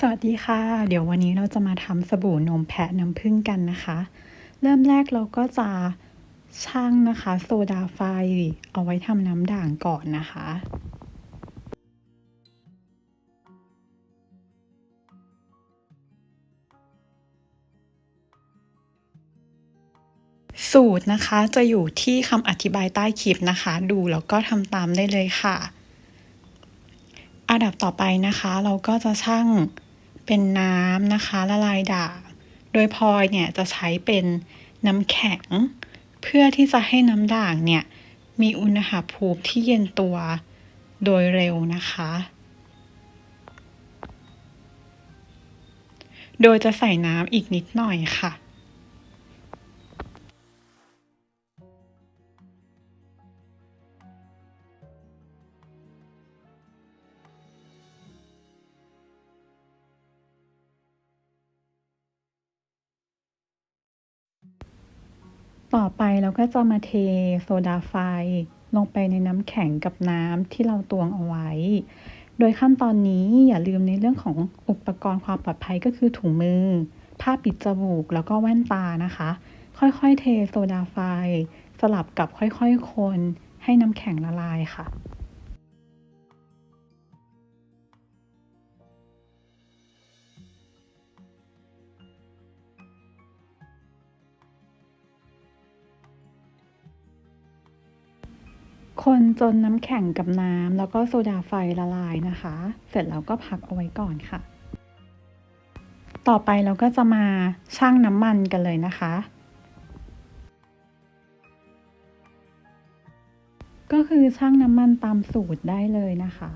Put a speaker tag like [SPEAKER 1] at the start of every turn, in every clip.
[SPEAKER 1] สวัสดีค่ะ เดี๋ยววันนี้เราจะมาทำสบู่นมแพะน้ำผึ้งกันนะคะ เริ่มแรกเราก็จะชั่งนะคะ โซดาไฟเอาไว้ทำน้ำด่างก่อนนะคะ สูตรนะคะจะอยู่ที่คำอธิบายใต้คลิปนะคะ ดูแล้วก็ทำตามได้เลยค่ะ อันดับต่อไปนะคะ เราก็จะชั่ง เป็นน้ำนะคะละลายด่าง โดยพลอยเนี่ยจะใช้เป็นน้ำแข็ง เพื่อที่จะให้น้ำด่างเนี่ยมีอุณหภูมิที่เย็นตัวโดยเร็วนะคะ โดยจะใส่น้ำอีกนิดหน่อยค่ะ ต่อไปเราก็จะมาเทโซดาไฟลงไปในน้ำแข็งกับน้ำที่เราตวงเอาไว้ โดยขั้นตอนนี้อย่าลืมในเรื่องของอุปกรณ์ความปลอดภัยก็คือถุงมือ ผ้าปิดจมูกแล้วก็แว่นตานะคะ ค่อยๆเทโซดาไฟสลับกับค่อยๆคนให้น้ำแข็งละลายค่ะ คนจนน้ำแข็งกับน้ำแล้วก็โซดาไฟละลายนะคะ เสร็จแล้วก็พักเอาไว้ก่อนค่ะ ต่อไปเราก็จะมาชั่งน้ำมันกันเลยนะคะ ก็คือชั่งน้ำมันตามสูตรได้เลยนะคะ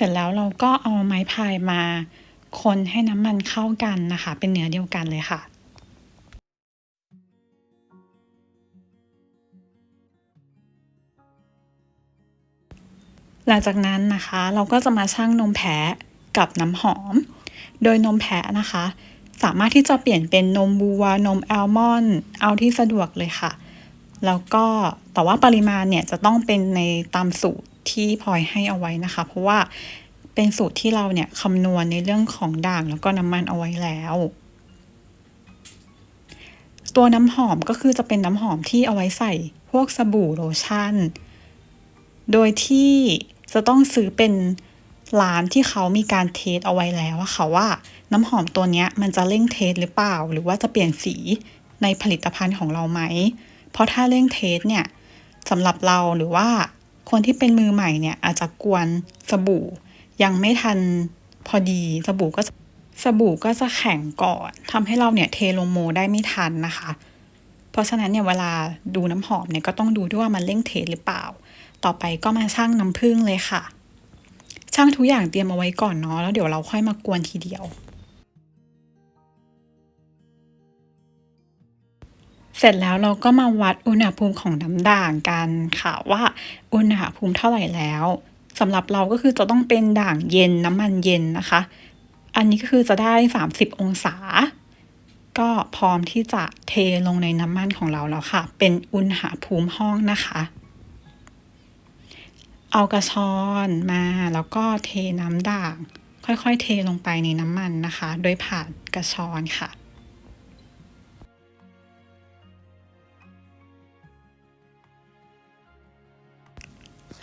[SPEAKER 1] สร็จแล้วเราก็เอาไม้พายมาคนให้น้ำมันเข้ากันนะคะ เป็นเนื้อเดียวกันเลยค่ะหลังจากนั้นนะคะเราก็จะมาชั่งนมแพะกับน้ำหอม โดยนมแพะนะคะ สามารถที่จะเปลี่ยนเป็นนมบัวนมแอลมอนด์เอาที่สะดวกเลยค่ะ แล้วก็แต่ว่าปริมาณเนี่ยจะต้องเป็นในตามสูตรที่พลอยให้เอาไว้นะคะ เพราะว่าเป็นสูตรที่เราเนี่ยคำนวณในเรื่องของด่างแล้วก็น้ำมันเอาไว้แล้ว ตัวน้ำหอมก็คือจะเป็นน้ำหอมที่เอาไว้ใส่พวกสบู่โลชั่น โดยที่จะต้องซื้อเป็นร้านที่เขามีการเทสเอาไว้แล้วค่ะว่าน้ำหอมตัวนี้มันจะเร่งเทสหรือเปล่า หรือว่าจะเปลี่ยนสีในผลิตภัณฑ์ของเราไหม เพราะถ้าเร่งเทสเนี่ยสำหรับเราหรือว่าคนที่เป็นมือใหม่เนี่ยอาจจะกวนสบู่ ยังไม่ทันพอดีสบู่ก็สบู่ก็จะแข็งก่อนทำให้เราเนี่ยเทลงโมได้ไม่ทันนะคะ เพราะฉะนั้นเนี่ยเวลาดูน้ำหอมเนี่ยก็ต้องดูด้วยว่ามันเร่งเทหรือเปล่า ต่อไปก็มาชั่งน้ำผึ้งเลยค่ะ ช่างทุกอย่างเตรียมเอาไว้ก่อนเนาะแล้วเดี๋ยวเราค่อยมากวนทีเดียว เสร็จแล้วเราก็มาวัดอุณหภูมิของน้ำด่างกันค่ะว่าอุณหภูมิเท่าไหร่แล้วสำหรับเราก็คือจะต้องเป็นด่างเย็นน้ำมันเย็นนะคะ อันนี้ก็คือจะได้ 30 องศา ก็พร้อมที่จะเทลงในน้ำมันของเราแล้วค่ะ เป็นอุณหภูมิห้องนะคะ เอากระชอนมาแล้วก็เทน้ำด่าง ค่อยๆ เทลงไปในน้ำมันนะคะ โดยผ่านกระชอนค่ะ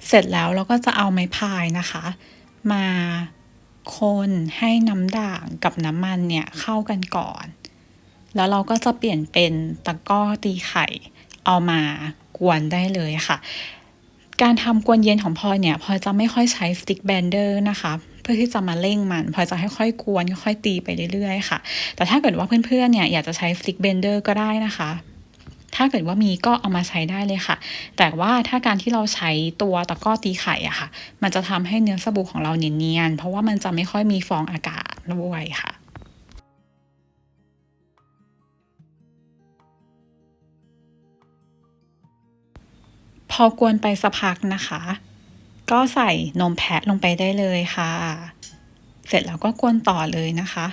[SPEAKER 1] เสร็จแล้วเราก็จะเอาไม้พายนะคะ มาคนให้น้ำด่างกับน้ำมันเนี่ยเข้ากันก่อน แล้วเราก็จะเปลี่ยนเป็นตะก้อตีไข่ เอามากวนได้เลยค่ะ การทำกวนเย็นของพลอยเนี่ยพลอยจะไม่ค่อยใช้สติ๊กแบนเดอร์นะคะเพื่อที่จะมาเร่งมันพลอยจะค่อยๆกวนค่อยๆตีไปเรื่อยๆค่ะ แต่ถ้าเกิดว่าเพื่อนๆเนี่ยอยากจะใช้สติ๊กแบนเดอร์ก็ได้นะคะ ถ้าเกิดว่ามีก็เอามาใช้ได้เลยค่ะ แต่ว่าถ้าการที่เราใช้ตัวตะก้อตีไข่อะค่ะ มันจะทำให้เนื้อสบู่ของเราเนียนๆเพราะว่ามันจะไม่ค่อยมีฟองอากาศด้วยค่ะพอกวนไปสักพักนะคะ ก็ใส่นมแพะลงไปได้เลยค่ะ เสร็จแล้วก็กวนต่อเลยนะคะ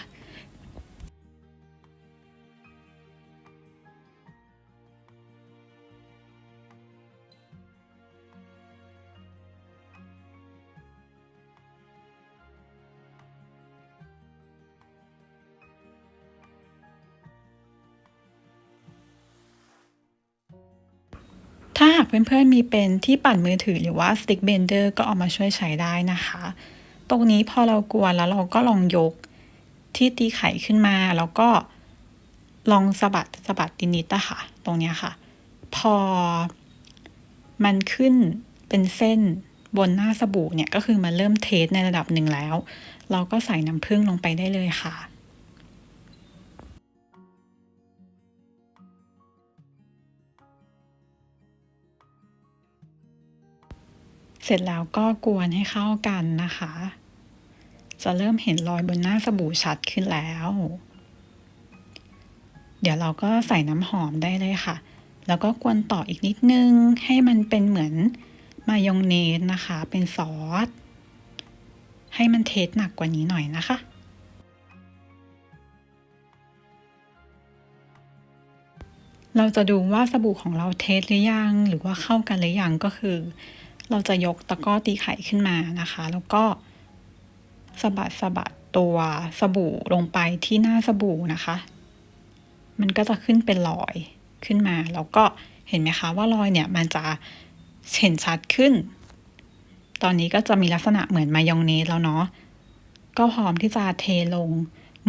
[SPEAKER 1] าหากเพื่อนๆมีเป็นที่ปั่นมือถือหรือว่าสติ๊กเบนเดอร์ก็เอามาช่วยใช้ได้นะคะ ตรงนี้พอเรากวนแล้วเราก็ลองยกที่ตีไข่ขึ้นมา แล้วก็ลองสะบัดสะบัดนิดๆนะคะตรงเนี้ยค่ะ พอมันขึ้นเป็นเส้นบนหน้าสบู่เนี่ยก็คือมันเริ่มเทสในระดับหนึ่งแล้ว เราก็ใส่น้ำผึ้งลงไปได้เลยค่ะ เสร็จแล้วก็กวนให้เข้ากันนะคะ จะเริ่มเห็นรอยบนหน้าสบู่ชัดขึ้นแล้ว เดี๋ยวเราก็ใส่น้ำหอมได้เลยค่ะ แล้วก็กวนต่ออีกนิดนึง ให้มันเป็นเหมือนมายองเนสนะคะ เป็นซอส ให้มันเทสหนักกว่านี้หน่อยนะคะเราจะดูว่าสบู่ของเราเทสหรือยัง หรือว่าเข้ากันหรือยังก็คือ เราจะยกตะกร้อตีไข่ขึ้นมานะคะ แล้วก็สะบัดสะบัดตัวสบู่ลงไปที่หน้าสบู่นะคะ มันก็จะขึ้นเป็นรอยขึ้นมา แล้วก็เห็นไหมคะว่ารอยเนี่ยมันจะเห็นชัดขึ้น ตอนนี้ก็จะมีลักษณะเหมือนมายองเนสแล้วเนาะ ก็พร้อมที่จะเทลง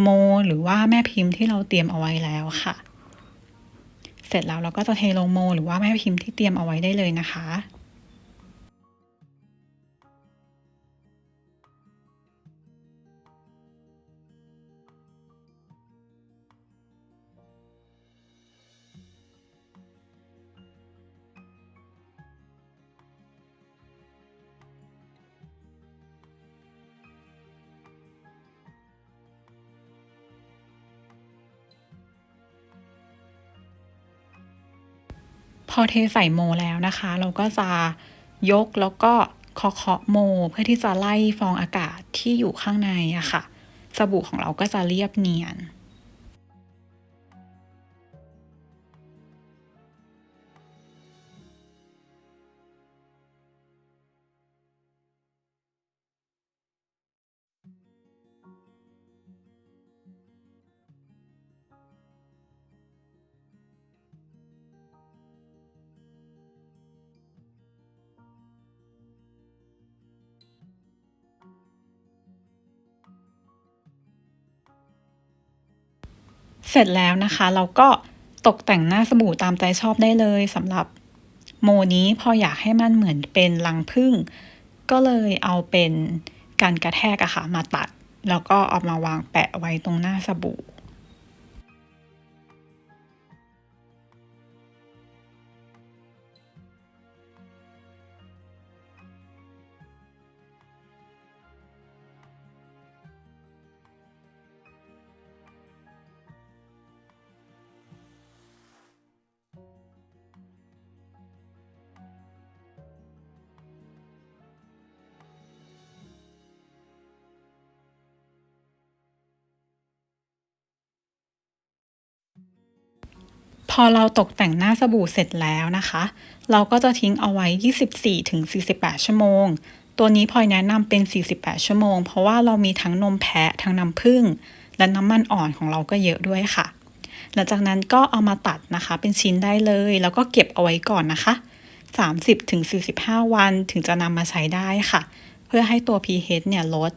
[SPEAKER 1] โม หรือว่าแม่พิมพ์ที่เราเตรียมเอาไว้แล้วค่ะ เสร็จแล้วเราก็จะเทลงโม หรือว่าแม่พิมพ์ที่เตรียมเอาไว้ได้เลยนะคะ อเทใส่โมแล้วนะคะ เราก็จะยกแล้วก็เคาะเคาะโม เพื่อที่จะไล่ฟองอากาศที่อยู่ข้างในอะค่ะ สบู่ของเราก็จะเรียบเนียน เสร็จแล้วนะคะ เราก็ตกแต่งหน้าสบู่ตามใจชอบได้เลยสำหรับโมนี้พออยากให้มันเหมือนเป็นรังผึ้งก็เลยเอาเป็นการกระแทกอะค่ะมาตัด แล้วก็เอามาวางแปะไว้ตรงหน้าสบู่ อเราตกแต่งหน้าสบู่เสร็จแล้วนะคะ เราก็จะทิ้งเอาไว้ 24-48 ชั่วโมง ตัวนี้พลอยแนะนำเป็น 48 ชั่วโมง เพราะว่าเรามีทั้งนมแพะทั้งน้ำผึ้งและน้ำมันอ่อนของเราก็เยอะด้วยค่ะ หลังจากนั้นก็เอามาตัดนะคะ เป็นชิ้นได้เลย แล้วก็เก็บเอาไว้ก่อนนะคะ 30-45 วันถึงจะนำมาใช้ได้ค่ะ เพื่อให้ตัว pH เนี่ยลด